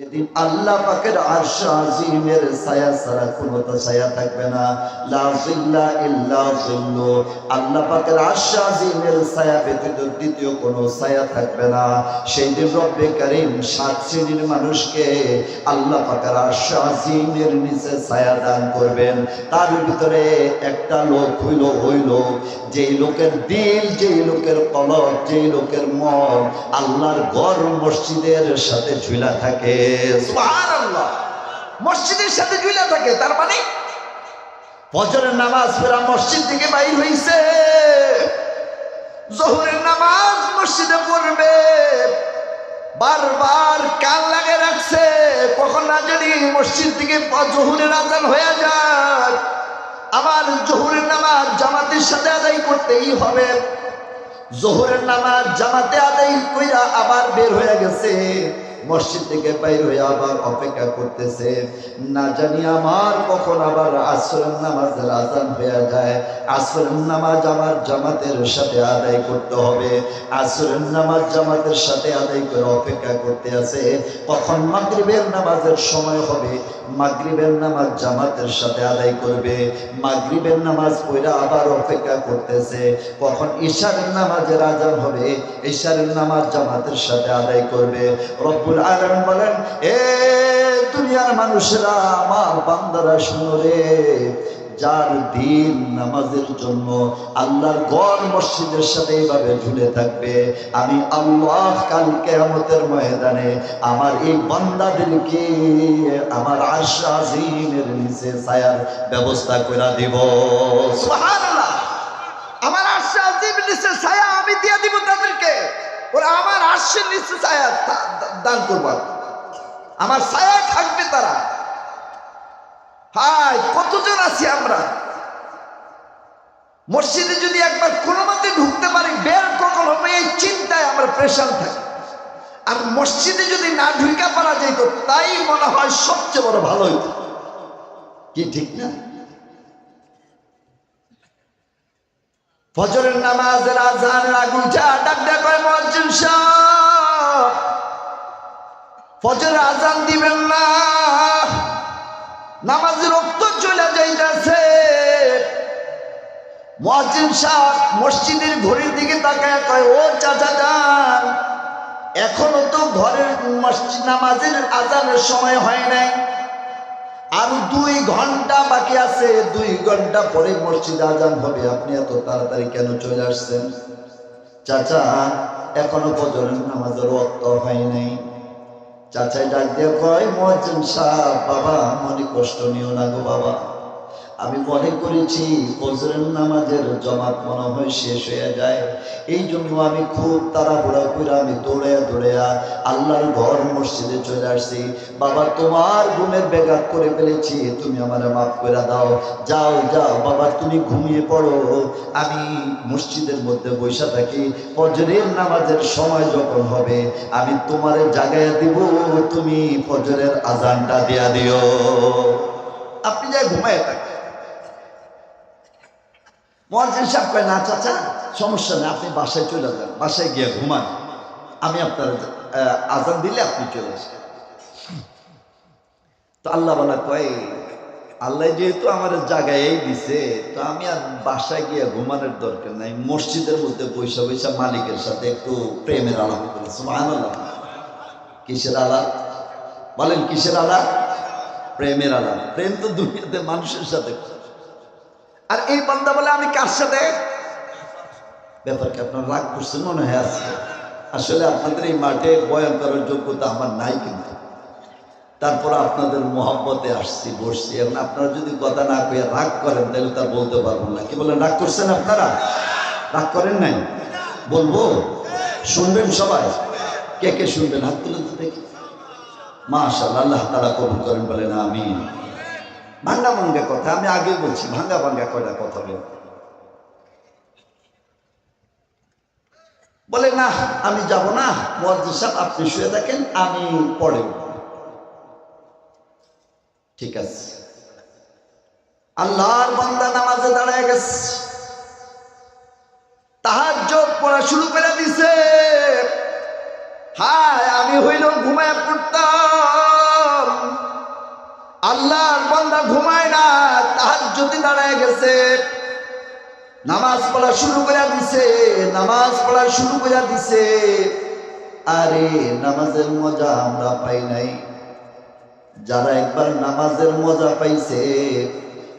মানুষকে আল্লাহ পাকের আরশ আজিমের নিচে ছায়া দান করবেন। তার ভিতরে একটা লোক হইল হইল যেই লোকের দিল, যেই লোকের কলব, যেই লোকের মন আল্লাহর ঘর মসজিদের সাথে ঝুলা থাকে। মসজিদের সাথে ঝুলা থাকে, তার মানে ফজরের নামাজ ফেরা মসজিদ থেকে বাইর হইছে। জোহরের নামাজ মসজিদে পড়বে। বারবার কান লাগে রাখছে, কখন না জানি মসজিদ থেকে জহুরের আজান হয়ে যায় আবার জহুরের নামাজ জামাতের সাথে আদায় করতেই হবে। জহুরের নামাজ জামাতে আদায় কইরা আবার বের হয়ে গেছে। মসজিদ থেকে বাইর হয়ে আবার অপেক্ষা করতেছে। না জানি আমার কখন আবার আসরের নামাজের আজান হয়ে যায়। আসরের নামাজ আমার জামাতের সাথে আদায় করতে হবে। আসরের নামাজ জামাতের সাথে আদায় করে অপেক্ষা করতে আছে। কখন মাগরিবের নামাজের সময় হবে, মাগরিবের নামাজ জামাতের সাথে আদায় করবে। মাগরিবের নামাজ পড়া আবার অপেক্ষা করতেছে। কখন ঈশারের নামাজের আজান হবে ঈশারের নামাজ জামাতের সাথে আদায় করবে। রব্বুল আলামিন বলেন, এ দুনিয়ার মানুষেরা, আমার বান্দারা শুনো রে। যার দিন নামাজের জন্য আল্লাহর গড় মসজিদের সাথে এইভাবে ঝুলে থাকবে, আমি আল্লাহ কাল কেয়ামতের ময়দানে আমার এই বান্দাদেরকে আমার আশা নিচে ছায়ার ব্যবস্থা করে দিব। আমার আশা আজিমের নিচে ছায়া আমি দিয়ে দিব তাদেরকে ওরা আমার আশের নিচে ছায়া দান করবার আমার ছায়া থাকবে তারা। হাই কতজন আছি আমরা? মসজিদে যদি একবার কোনো মতে ঢুকতে পারি, বের কখন হবে এই চিন্তায় আমরা প্রেশার থাকি। আর মসজিদে যদি না ঢুকা পারা যেত, তাই মনে হয় সবচেয়ে বড় ভালো হইত। কি ঠিক না? ফজরের নামাজের আজানের আগুন চা ডাক ডাক করে মসজিদ সাহেব ফজরের আজান দিবেন না। নামাজের রক্ত চলে যাইতেছে। মহাজিন সাহেব মসজিদের ঘড়ির দিকে তাকায়, কয়, ও চাচা যান, এখনও তো ঘরের মসজিদ নামাজের আজানের সময় হয় নাই। আর দুই ঘণ্টা বাকি আছে, দুই ঘণ্টা পরে মসজিদ আজান হবে। আপনি এত তাড়াতাড়ি কেন চলে আসছেন? চাচা, এখনও পর্যন্ত আমাদের রক্ত হয় নাই। চাচাই ডাক দিয়ে কয়, মহাজন সাহ বাবা, মনে কষ্ট নিও না গো বাবা। আমি মনে করেছি ফজরের নামাজের জমাত মনে হয় শেষ হয়ে যায়। এই জন্য আমি খুব তাড়াহুড়া করে আমি দৌড়ে দৌড়ে আল্লাহর ঘর মসজিদে চলে আসছি। বাবা, তোমার ঘুমের বেঘাত করে ফেলেছি, তুমি আমার মাফ করে দাও। যাও যাও, বাবা, তুমি ঘুমিয়ে পড়ো। আমি মসজিদের মধ্যে বসে থাকি। ফজরের নামাজের সময় যখন হবে, আমি তোমার জাগায় দিব, তুমি ফজরের আজানটা দিয়া দিও। আপনি যাই ঘুমায় থাকেন মহাজিন সাহেব কয় না চাচা, সমস্যা নেই, আপনি বাসায় চলে যান। বাসায় গিয়ে ঘুমান। আমি আপনার আজান দিলে আপনি চলে আসেন। তো আল্লাহ বলা কয়, আল্লাহ যেহেতু আমার জায়গায় দিছে, তো আমি আর বাসায় গিয়ে ঘুমানোর দরকার নাই। মসজিদের মধ্যে পয়সা পয়সা মালিকের সাথে একটু প্রেমের আলাপ করেছি সুবহানাল্লাহ। কিসের আলাপ? বলেন, কিসের আলাপ? প্রেমের আলাপ। প্রেম তো দুনিয়াতে মানুষের সাথে করে। আর এই বান্দা বলে, আমি কার সাথে? ব্যাপারকে আপনার রাগ করছেন মনে হয় আছে। আসলে আপনাদের এই মাঠে বয়ান করার যোগ্যতা আমার নাই কিন্তু। তারপর আপনাদের মহব্বতে আসছি, বসছি এখন আপনারা যদি কথা না কইয়া রাগ করেন, তাহলে তা বলতে পারব না। কি বলেন, রাগ করছেন আপনারা? রাগ করেন নাই? বলব? শুনবেন সবাই? কে কে শুনবেন? হাত তুলে তো দেখি। মাশাআল্লাহ, আল্লাহ তারা কবুল করেন, বলেন আমি ভাঙ্গা ভাঙ্গা কথা, আমি আগে বলছি, ভাঙ্গা ভাঙ্গা কয়টা কথা বল। বলে, না, আমি যাব না মহাজির সাহেব, আপনি শুয়ে থাকেন, আমি পরে ঠিক আছে। আল্লাহর বান্দা নামাজে দাঁড়ায় গেছে। তাহার যোগ পড়া শুরু করে দিছে। হায়, আমি হইল ঘুমায় পড়তাম। আল্লাহর বান্দা ঘুমায় না, তাহার যদি দাঁড়ায় গেছে, নামাজ পড়া শুরু করে দিছে, নামাজ পড়া শুরু করে দিছে, আরে নামাজের মজা আমরা পাই নাই। যারা একবার নামাজের মজা পাইছে,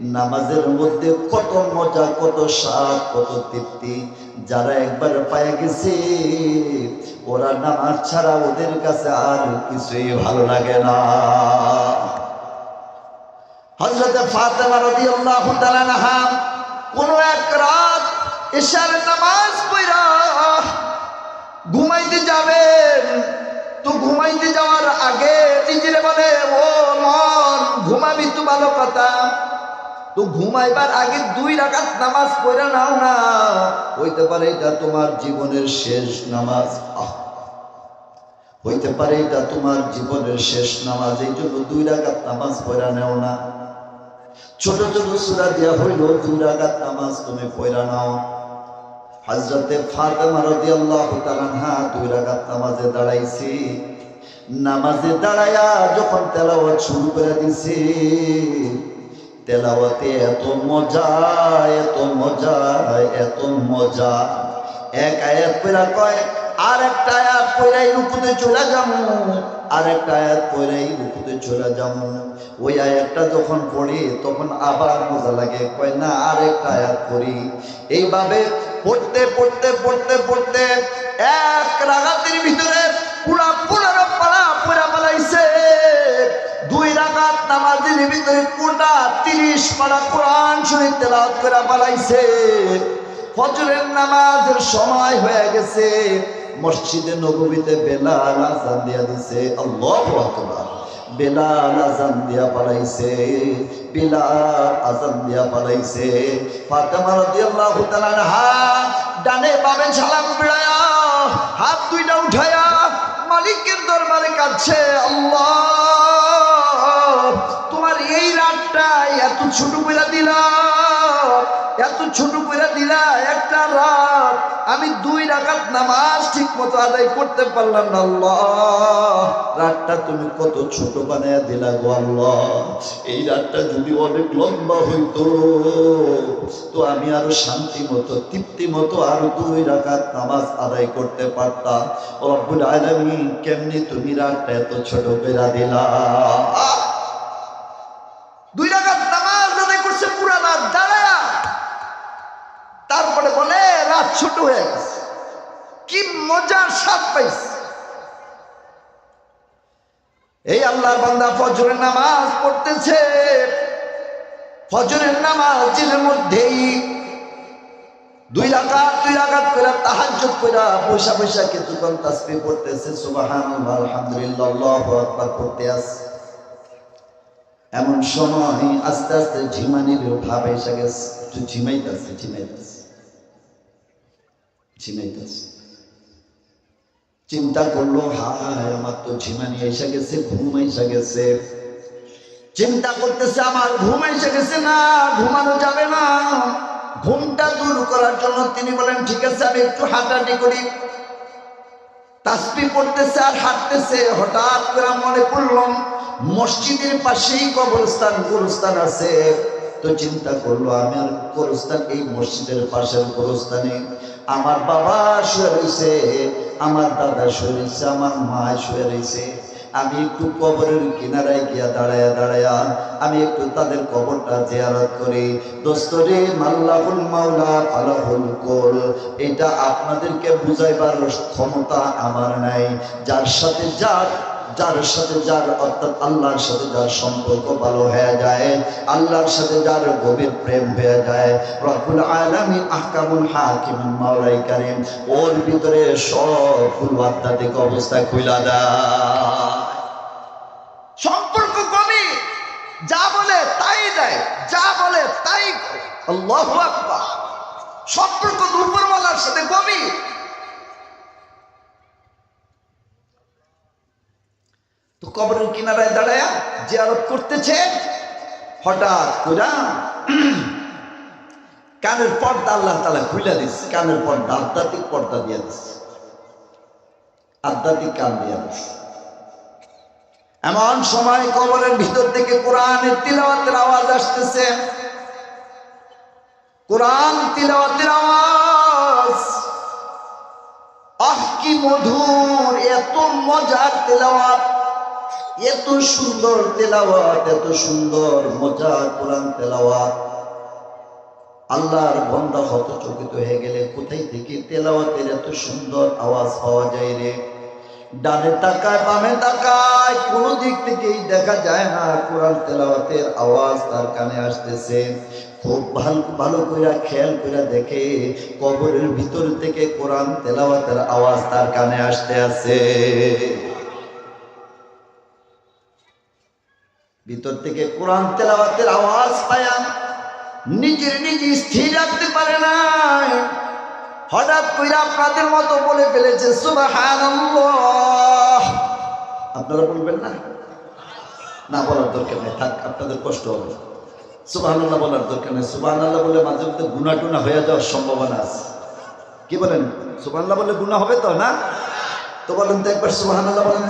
নামাজের মধ্যে কত মজা, কত সাপ কত তৃপ্তি। যারা একবার পায়ে গেছে, ওরা নামাজ ছাড়া ওদের কাছে আর কিছুই ভালো লাগে না। হজরতে ফাতেমা রাদিয়াল্লাহু তাআলা আনহা কোন এক রাত এশার নামাজ পড়া ঘুমাইতে যাবেন। তো ঘুমাইতে যাওয়ার আগে নিজের বলে, ও মন, ঘুমাবি তো ভালো কথা। তো ঘুমাইবার আগে দুই রাকাত নামাজ পড়ে নাও না। হইতে পারে এটা তোমার জীবনের শেষ নামাজ। হইতে পারে এটা তোমার জীবনের শেষ নামাজ। এই জন্য দুই রাকাত নামাজ পড়া নেও না। ছোট ছোট সুরা দিয়া হইল, দুই রাকাত নামাজ তুমি পড়া নাও। হজরতে ফাতেমা তাআলা আনহা দুই রাকাত নামাজে দাঁড়াইছি। নামাজে দাঁড়ায়া যখন তেলাওয়াত শুরু করে দিছি, তেলাওয়াতে এত মজা এত মজা এত মজা। এক আয়াত পড়া কয় আর একটা আয়াত পড়াই রুকুতে চলে যাব আর একটা আয়াত পড়াই রুকুতে চলে যাব ওই আয়াতটা যখন পড়ি, তখন আবার মজা লাগে। কয়, না, আর একটা আয়াত পড়ি এইভাবে পড়তে পড়তে পড়তে পড়তে এক রাগাতের ভিতরে পুরা পুরানো পাড়া পুরা পালাইছে। দুই রাগাত নামাজের ভিতরে কোটা তিরিশ পাড়া কোরআন শরীফ তেলাওয়াত করে পালাইছে। ফজরের নামাজের সময় হয়ে গেছে। মসজিদে নবীতে বেলাল আজান দিয়া দিছে, আল্লাহু বেলাল আজান দিয়া পালাইছে, বেলাল আজান দিয়া পালাইছে। ফাতেমা রাদিয়াল্লাহু তাআলা আনহা ডানে বামে সালাম বিড়ায়া হাত দুইটা উঠায়া, মালিকের দরবারে কাছে আল্লাহ, তোমার এই রাতটা এত ছোট করে দিলা এত ছোট করে দিলা, একটা রাত। আমি দুই রাকাত নামাজ ঠিক মতো আদায় করতে পারলাম না, আল্লাহ। রাতটা তুমি কত ছোট বানায় দিলা গো, আল্লাহ। এই রাতটা যদি অনেক লম্বা হইতো, তো আমি আরও শান্তি মতো, তৃপ্তি মতো আরও দুই রাকাত নামাজ আদায় করতে পারতাম। রব্বুল কেমনি তুমি রাতটা এত ছোট বেড়া দিলা? দুই রাকাত নামাজ আদায় করছে পুরা রাত দাঁড়ায়া তারপরে বলে রাত ছোট হয়ে গেছে। কি মজার স্বাদ পাইছে। এই আল্লাহর বান্দা ফজরের নামাজ পড়তেছে। ফজরের নামাজের মধ্যেই দুই রাকাত দুই রাকাত করে তাহাজ্জুদ করে পয়সা পয়সা কিছুক্ষণ তাসবিহ পড়তেছে সুবহানাল্লাহ, আলহামদুলিল্লাহ, আল্লাহু আকবার পড়তে আছে। এমন সময় আস্তে আস্তে ঝিমানির ভাব এসে গেছে। ঝিমাইতেছে ঝিমাইতেছে। ঝিমাইতেছে চিন্তা করল, হায়, আমার তো ঝিমানি এসে গেছে, ঘুম এসে গেছে। চিন্তা করতেছে, আমার ঘুম এসে গেছে না, ঘুমানো যাবে না। ঘুমটা দূর করার জন্য তিনি বলেন, ঠিক আছে, আমি একটু হাঁটাহাঁটি করি। তাসবি পড়তেছে আর হাঁটতেছে। হঠাৎ করে মনে পড়লাম মসজিদের পাশেই কবরস্থান, গোরস্থান আছে। তো চিন্তা করল, আমি আর গোরস্থান, এই মসজিদের পাশের গোরস্থানে আমার বাবা শুয়ে আমার দাদা শুয়ে আমার মা শুয়ে আমি একটু কবরের কিনারায় গিয়া দাঁড়ায়া দাঁড়ায়া, আমি একটু তাদের কবরটা জিয়ারত করি। দোস্তরে মাল্লাহুল মাওলা ফালাহুল কোল, এটা আপনাদেরকে বুঝাইবার ক্ষমতা আমার নাই। যার সাথে যার যার সাথে যার, অর্থাৎ আল্লাহর সাথে যার সম্পর্ক ভালো হয়ে যায়, আল্লাহর সাথে যার গভীর প্রেম হয়ে যায়, রব্বুল আলামিন আহকামুল হাকিম মাওলাই কারীম, ওর ভিতরে সবগুলো আধ্যাত্মিক অবস্থা খুইলা দেয়। সম্পর্ক কমে যা বলে তাই দেয়, যা বলে তাই আল্লাহু আকবার। সম্পর্ক দুপুরওয়ালার সাথে গভীর। তো কবরের কিনারায় দাঁড়ায়া জিয়ারত করতেছে। হঠাৎ কইরা কানের পর্দা আল্লাহ তালা খুলে দিস কানের পর্দা, আধ্যাত্মিক পর্দা দিয়ে দিস আধ্যাত্মিক কান দিয়ে দিস এমন সময় কবরের ভিতর থেকে কোরআনের তিলাওয়াতের আওয়াজ আসতেছে। কোরআন তিলাওয়াতের আওয়াজ। আহ কি মধুর, এত মজার তেলাওয়াত। এত সুন্দর তেলাওয়াত, এত সুন্দর মজার কোরআন তেলাওয়াত। আল্লাহর বন্দা হতচকিত হয়ে গেলে কোথায় থেকে তেলাওয়াতের এত সুন্দর আওয়াজ পাওয়া যায় রে? ডানে তাকায়, বামে তাকায়, কোনো দিক থেকেই দেখা যায় না কোরআন তেলাওয়াতের আওয়াজ তার কানে আসতেছে। খুব ভালো ভালো করে খেয়াল করে দেখে, কবরের ভিতর থেকে কোরআন তেলাওয়াতের আওয়াজ তার কানে আসতে আছে। ভিতর থেকে কোরআন তেলাওয়াতের আওয়াজ পায়া নিজের নিজে স্থির রাখতে পারে না হঠাৎ করে আপনাদের মতো বলে ফেলেছে আপনারা বলবেন না? না বলার দরকার নেই, থাক, আপনাদের কষ্ট হবে। সুবহানাল্লাহ বলার দরকার নেই। সুবহানাল্লাহ বলে মাঝে মধ্যে গুণা টুনা হয়ে যাওয়ার সম্ভাবনা আছে। কি বলেন? সুবহানাল্লাহ বলে গুণা হবে তো, না? তো বলেন তো একবার সুবহানাল্লাহ বলেন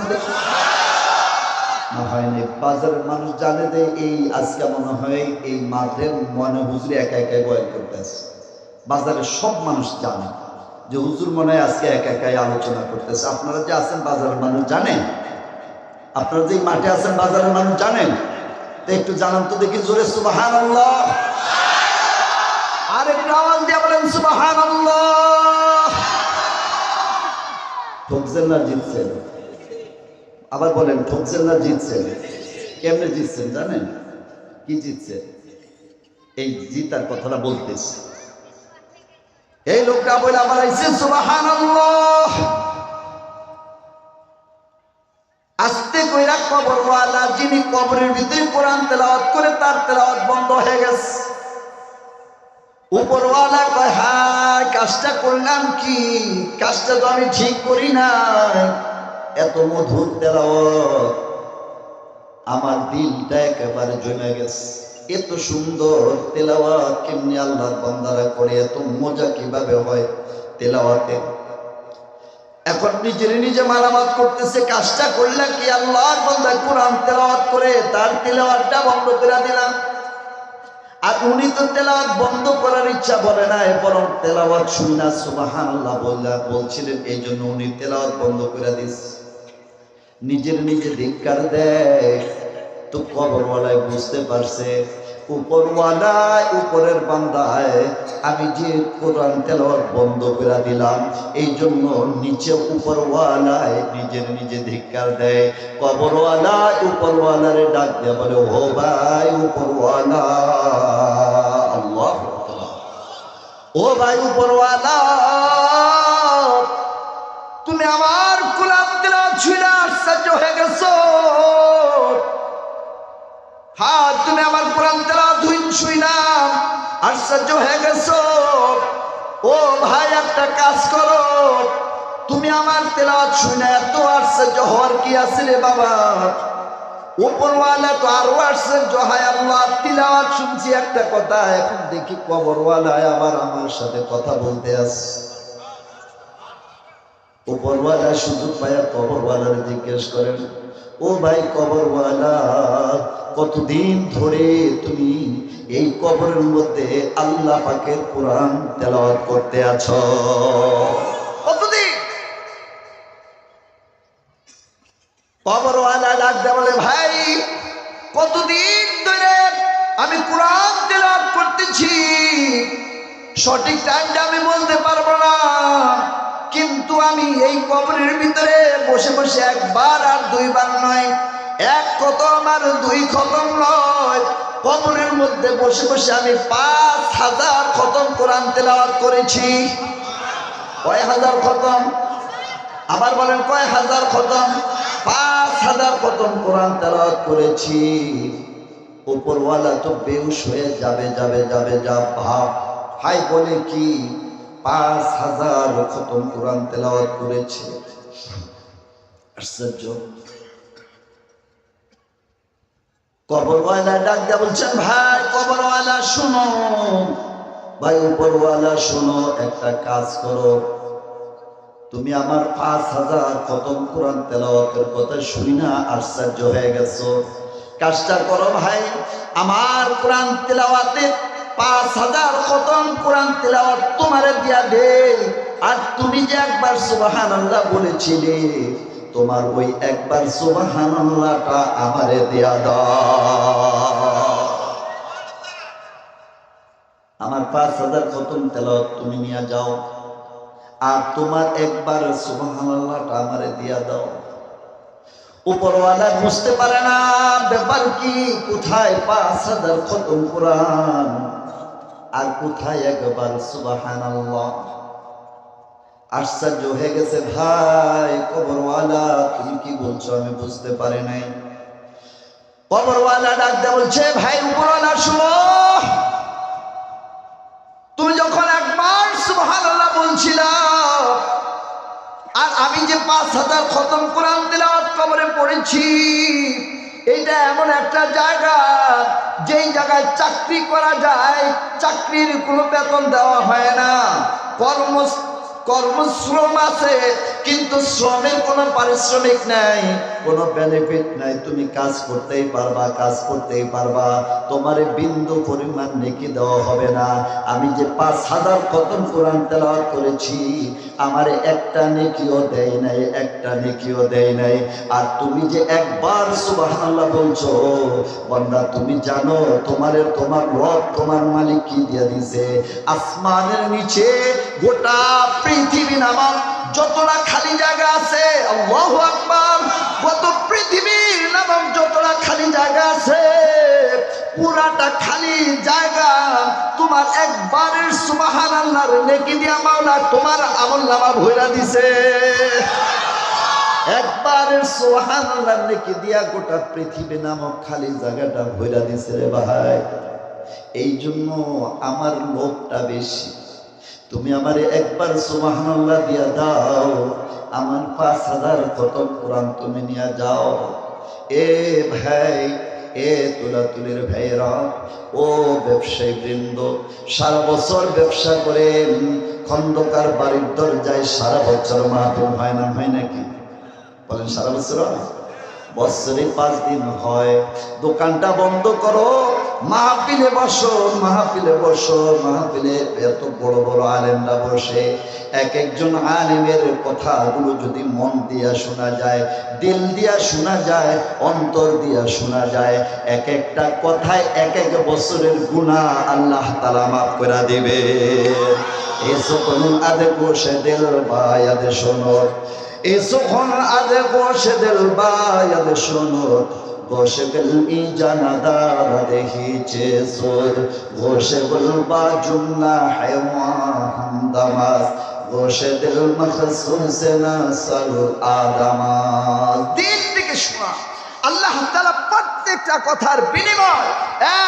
হয়নি। বাজারের মানুষ জানে যে এই আজকে মনে হয় এই মাঠের মনে হুজুরে একা একাই বয়ান করতেছে বাজারের সব মানুষ জানে যে হুজুর মনে হয় আজকে একা একাই আলোচনা করতেছে আপনারা যে আছেন বাজারের মানুষ জানেন? আপনারা যে মাঠে আছেন বাজারের মানুষ জানেন? তো একটু জানান তো দেখি জোরে সুবাহান আর একটু আওয়াজ দিয়ে বলেন সুবাহান ঠকছেন না জিতছেন? আবার বলেন ঠকছেন না জিতছেন? কেমনে জিতছেন জানেন? কি জিতছেন এই জিতার কথাটা বলতেছি। এই লোকটা বলে, আবার আইসে কইরা কবরওয়ালা, যিনি কবরের ভিতরে কোরআন তেলাওয়াত করে, তার তেলাওয়াত বন্ধ হয়ে গেছে। উপরওয়ালা কয়, হায়, কাজটা করলাম কি? কাজটা তো আমি ঠিক করি নাই। এত মধুর তেলাওয়াত। আমার দিলটা একেবারে জমে গেছে। এত সুন্দর তেলাওয়াত কেমনি আল্লাহর বান্দারা করে, এত মজা কীভাবে হয় তেলাওয়াতে? এখন নিজের নিজে মারামাত করতেছে, কাজটা করলে কি আল্লাহর বান্দা কোরআন তেলাওয়াত করে, তার তেলাওয়াতটা বন্ধ করে দিলাম? আর উনি তো তেলাওয়াত বন্ধ করার ইচ্ছা বলে না বরং তেলাওয়াত শুনা সুবাহান আল্লাহ বলছিলেন এই জন্য উনি তেলাওয়াত বন্ধ করে দিস। নিজের নিজে ধিক্কার দেয়। তো কবরওয়ালায় বুঝতে পারছে, উপরওয়ালায়, উপরের বান্দায় আমি যে কোরআন তেলাওয়াত বন্ধ করে দিলাম এই জন্য নিচে উপরওয়ালায় নিজের নিজে ধিক্কার দেয়। কবরওয়ালায়, উপরওয়ালারে ডাক দেয় বলে, ও ভাই উপরওয়ালা, আল্লাহ ও ভাই উপরওয়ালা তুমি আমার কোরআন তেলাওয়াত ছুঁয়ে আশ্চর্য হয়ে গেছো। হ্যাঁ তুমি আমার কোরআন তেলাওয়াত শুই না আশ্চর্য হয়ে গেছো। ও ভাই, একটা কাজ করো। তুমি আমার তেলা শুই না এত আশ্চর্য হওয়ার কি আছে রে বাবা? উপরওয়ালা তো আরও আশ্চর্য হয়, আল্লাহ, তিলাওয়াত শুনছি একটা কথা, এখন দেখি কবরওয়ালায় আবার আমার সাথে কথা বলতে আসছে উপরওয়ালা সুযোগ পায়া কবরওয়ালার জিজ্ঞেস করেন ও ভাই কবরওয়ালা কতদিন ধরে তুমি এই কবরের মধ্যে আল্লাহ পাকের কোরআন তেলাওয়াত করতে আছো? কতদিন? কবরওয়ালা বলে ভাই কতদিন ধরে আমি কোরআন তেলাওয়াত করতেছি? সঠিক টাইমটা আমি বলতে পারব না। কিন্তু আমি এই কবরের ভিতরে বসে বসে একবার আর দুইবার নয়। এক খতম আর দুই খতম নয়। কবরের মধ্যে বসে বসে আমি পাঁচ হাজার খতম কোরআন তেলাওয়াত করেছি। কয় হাজার খতম? আবার বলেন, কয় হাজার খতম? পাঁচ হাজার খতম কোরআন তেলাওয়াত করেছি। উপরওয়ালা তো বেউস হয়ে যাবে যাবে যাবে যা ভাব। হাই বলে কি? পাঁচ হাজার খতম কোরআন তেলাওয়াত করেছে। আশ্চর্য। কবরওয়ালা ডাক দিয়া বলছেন, ভাই, কবরওয়ালা, শুনো। ভাই, উপরওয়ালা, শুনো, একটা কাজ করো। তুমি আমার পাঁচ হাজার খতম কোরআন তেলাওয়াতের কথা শুনি না, আশ্চর্য হয়ে গেছো। কাজটা করো, ভাই, আমার কোরআন তেলাওয়াতে পাঁচ হাজার খতম কোরআন তেলাওয়াত তোমারে দিয়া দে আর তুমি যে একবার সুবাহান আল্লাহ বলেছিলে, তোমার ওই একবার সুবাহান আল্লাহটা আমারে দেয়া দাও। আমার পাঁচ হাজার খতম তেলাওয়াত তুমি নিয়ে যাও। আর তোমার একবার সুবাহান আল্লাহটা আমারে দিয়া দাও। উপরওয়ালা বুঝতে পারে না, ব্যাপার কি? কোথায় পাঁচ হাজার খতম কোরআন? আর কোথায় একবার সুবাহান আশ্চর্য হয়ে গেছে ভাই, কবরওয়ালা, তুমি কি বলছো? আমি বুঝতে পারি নাই। কবরওয়ালা ডাক দেয়া বলছে, ভাই, উপরওয়ালা, শুনো। তুমি যখন একবার সুবহান বলছিলাম আর আমি যে পাঁচ হাজার খতম কোরআন তেলাওয়াত কবরে পড়েছি এটা এমন একটা জায়গা, যেই জায়গায় চাকরি করা যায়, চাকরির কোনো বেতন দেওয়া হয় না। কর্ম কর্মশ্রম আছে, কিন্তু শ্রমের কোনো পারিশ্রমিক নাই। কোনো বেনিফিট নাই। তুমি কাজ করতেই পারবা, কাজ করতেই পারবা। তোমার বিন্দু পরিমাণ নেকি দেওয়া হবে না। আমি যে পাঁচ হাজার কতন কোরআন তেলাওয়াত করেছি, আমার একটা নেকিও দেয় নাই, একটা নেকিও দেয় নাই। আর তুমি যে একবার সুবহানাল্লাহ বলছো, বন্দা, তুমি জানো তোমার তোমার রব, তোমার মালিক কি দিয়ে দিছে আসমানের নিচে গোটা পৃথিবী নামক যতটা খালি জায়গা আছে, আল্লাহু আকবার কত পৃথিবীর নামক যতটা খালি জায়গা আছে, পুরাটা খালি জায়গা। তোমার একবারের সুবাহান আল্লাহর নেকি দিয়া মাওলা, তোমার আমল নামা ভইরা দিছে। একবারের সোহান আল্লাহর নেকি দিয়া গোটা পৃথিবী নামক খালি জায়গাটা ভইরা দিছে রে ভাই। এই জন্য আমার লোভটা বেশি। তুমি আমারে একবার সুবহানাল্লাহ দিয়া দাও। আমার পাঁচ হাজার কত কোরআন তুমি নিয়ে যাও। এ ভাই, এ তুলা তুলির ভাইরা ও ব্যবসায়ী বৃন্দ সারা বছর ব্যবসা করে খন্দকার বাড়ির দরজায় সারা বছর মাহফিল হয় না, হয় নাকি? বলেন সারা বছর? বছরে পাঁচ দিন হয়। দোকানটা বন্ধ করো। মাহফিলে বসো মাহফিলে বসো, মাহফিলে এত বড় বড় আলেমরা বসে। এক একজন আলেমের কথাগুলো যদি মন দিয়া শোনা যায়, দিল দিয়া শোনা যায়, অন্তর দিয়া শোনা যায়, এক একটা কথায় এক এক বছরের গুণা আল্লাহ তালা মাফ করে দিবে। এসো আদে বসে দিল বা আদে শোনো। এসোখন আদে বসে দিল বা আদে শোনো। বসে গেল ই জানাদার দেখিছে সোর। বসে গেল বা জুমলা হেওয়া হামদামাস। বসে দিল মখসুস না সালু আদামাস। দিল থেকে শোনা, আল্লাহ তাআলা প্রত্যেকটা কথার বিনিময়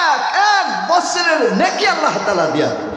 এক এক বছরের নেকি আল্লাহ তাআলা দিয়া দিবে